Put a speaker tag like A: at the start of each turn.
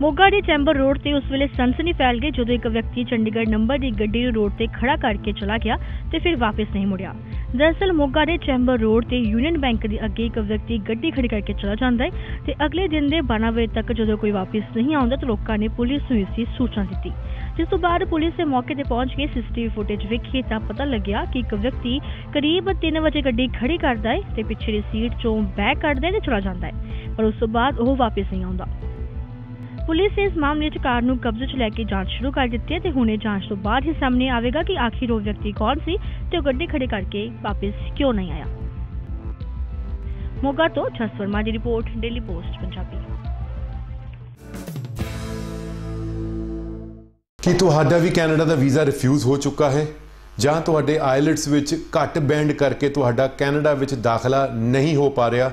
A: ਮੋਗਾ ਦੇ chamber road ਤੇ ਉਸ ਵੇਲੇ ਸਨਸਨੀ ਫੈਲ ਗਈ ਜਦੋਂ ਇੱਕ ਵਿਅਕਤੀ ਚੰਡੀਗੜ੍ਹ ਨੰਬਰ ਦੀ ਗੱਡੀ ਰੋਡ ਤੇ ਖੜਾ ਕਰਕੇ ਚਲਾ ਗਿਆ ਤੇ ਫਿਰ ਵਾਪਸ ਨਹੀਂ ਮੁੜਿਆ। ਦਰਅਸਲ ਮੋਗਾ ਦੇ ਚੈਂਬਰ ਰੋਡ ਤੇ ਯੂਨੀਅਨ ਬੈਂਕ ਦੇ ਅੱਗੇ ਇੱਕ ਵਿਅਕਤੀ ਗੱਡੀ ਖੜੀ ਕਰਕੇ ਚਲਾ ਜਾਂਦਾ ਹੈ ਤੇ ਅਗਲੇ ਦਿਨ ਦੇ 12 ਵਜੇ ਤੱਕ ਜਦੋਂ ਕੋਈ ਵਾਪਸ ਨਹੀਂ ਆਉਂਦਾ ਤਾਂ ਲੋਕਾਂ ਨੇ ਪੁਲਿਸ ਨੂੰ ਇਸ ਦੀ ਸੂਚਨਾ ਦਿੱਤੀ। ਜਿਸ ਤੋਂ ਬਾਅਦ ਪੁਲਿਸ ਦੇ ਮੌਕੇ ਤੇ ਪਹੁੰਚ ਕੇ ਸੀਸੀਟੀਵੀ ਫੁਟੇਜ ਵੇਖੀ ਤਾਂ ਪਤਾ ਲੱਗਿਆ ਕਿ ਇੱਕ ਵਿਅਕਤੀ ਕਰੀਬ 3 ਵਜੇ ਗੱਡੀ ਖੜੀ ਕਰਦਾ ਹੈ ਤੇ ਪਿੱਛੇ ਦੀ ਸੀਟ ਚੋਂ ਬੈਕ ਕੱਢਦਾ ਹੈ ਤੇ ਚਲਾ ਜਾਂਦਾ ਹੈ, ਪਰ ਉਸ ਤੋਂ ਬਾਅਦ ਉਹ ਵਾਪਸ ਨਹੀਂ ਆਉਂਦਾ। ਪੁਲਿਸ ਇਸ ਮਾਮਲੇ 'ਚ ਕਾਰ ਨੂੰ ਕਬਜ਼ੇ 'ਚ ਲੈ ਕੇ ਜਾਂਚ ਸ਼ੁਰੂ ਕਰ ਦਿੱਤੀ ਹੈ ਤੇ ਹੁਣੇ ਜਾਂਚ ਤੋਂ ਬਾਅਦ ਹੀ ਸਾਹਮਣੇ ਆਵੇਗਾ ਕਿ ਆਖਿਰ ਉਹ ਵਿਅਕਤੀ ਕੌਣ ਸੀ ਤੇ ਉਹ ਗੱਡੀ ਖੜੇ ਕਰਕੇ ਵਾਪਸ ਕਿਉਂ ਨਹੀਂ ਆਇਆ। ਮੋਗਾ ਤੋਂ ਜਸ ਵਰਮਾ ਦੀ ਰਿਪੋਰਟ, ਡੇਲੀ ਪੋਸਟ, ਪੰਜਾਬੀ।
B: ਕੀ ਤੁਹਾਡਾ ਵੀ ਕੈਨੇਡਾ ਦਾ ਵੀਜ਼ਾ ਰਿਫਿਊਜ਼ ਹੋ ਚੁੱਕਾ ਹੈ? ਜਾਂ ਤੁਹਾਡੇ ਆਇਲਟਸ ਵਿੱਚ ਘੱਟ ਬੈਂਡ ਕਰਕੇ ਤੁਹਾਡਾ ਕੈਨੇਡਾ ਵਿੱਚ ਦਾਖਲਾ ਨਹੀਂ ਹੋ ਪਾ ਰਿਹਾ?